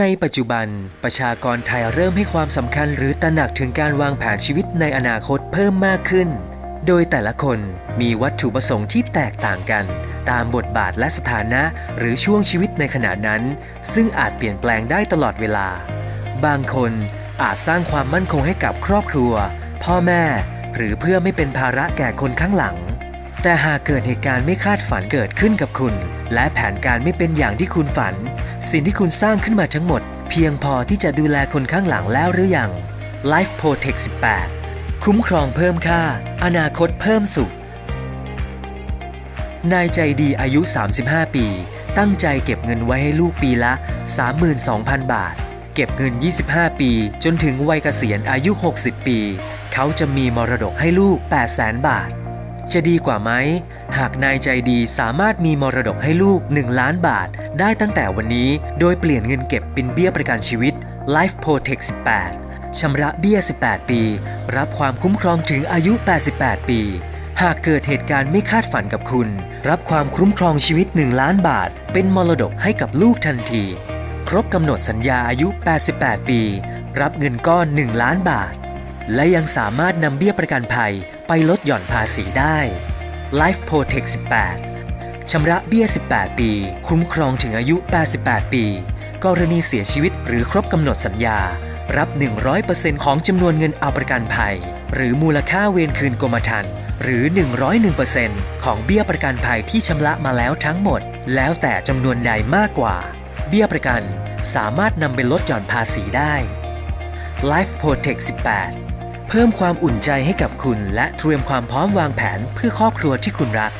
ในปัจจุบันประชากรไทยเริ่มให้ความสำคัญหรือตระหนักถึงการวางแผนชีวิตในอนาคตเพิ่มมากขึ้น โดยแต่ละคนมีวัตถุประสงค์ที่แตกต่างกัน ตามบทบาทและสถานะหรือช่วงชีวิตในขณะนั้น ซึ่งอาจเปลี่ยนแปลงได้ตลอดเวลา บางคนอาจสร้างความมั่นคงให้กับครอบครัว พ่อแม่ หรือเพื่อไม่เป็นภาระแก่คนข้างหลัง แต่หากเกิดเหตุการณ์ไม่คาดฝันเกิดขึ้นกับคุณ และแผนการไม่เป็นอย่างที่คุณฝัน สิ่งที่คุณสร้างขึ้นมาทั้งหมด เพียงพอที่จะดูแลคนข้างหลังแล้วหรือยัง Life Protect 18 คุ้มครองเพิ่มค่า อนาคตเพิ่มสุข นายใจดีอายุ 35 ปี ตั้งใจเก็บเงินไว้ให้ลูกปีละ 32,000 บาท เก็บเงิน 25 ปี จนถึงวัยเกษียณอายุ 60 ปี เขาจะมีมรดกให้ลูก 800,000 บาท จะดีกว่าไหม หากนายใจดีสามารถมีมรดกให้ลูก 1 ล้านบาท ได้ตั้งแต่วันนี้โดยเปลี่ยนเงินเก็บเป็นเบี้ยประกันชีวิต Life Protect 18ชำระเบี้ย 18 ปี รับความคุ้มครองถึงอายุ 88 ปี หากเกิดเหตุการณ์ไม่คาดฝันกับคุณ รับความคุ้มครองชีวิต 1 ล้านบาท เป็นมรดกให้กับลูกทันที ครบกำหนดสัญญาอายุ 88 ปี รับเงินก้อน 1 ล้านบาท และยังสามารถนำเบี้ยประกันภัย ไปลดหย่อนภาษีได้ Life Protect 18 ชำระเบี้ย 18 ปี คุ้มครองถึงอายุ 88 ปี กรณีเสียชีวิตหรือครบกำหนดสัญญา รับ 100%ของจำนวนเงินเอาประกันภัย หรือมูลค่าเวรคืนกรมธรรม์หรือ 101%ของเบี้ยประกันภัยที่ชำระมาแล้วทั้งหมด แล้วแต่จำนวนใดมากกว่า เบี้ยประกันสามารถนำไปลดหย่อนภาษีได้ Life Protect 18 เพิ่มความอุ่นใจให้กับคุณและเตรียมความพร้อมวางแผนเพื่อครอบครัวที่คุณรัก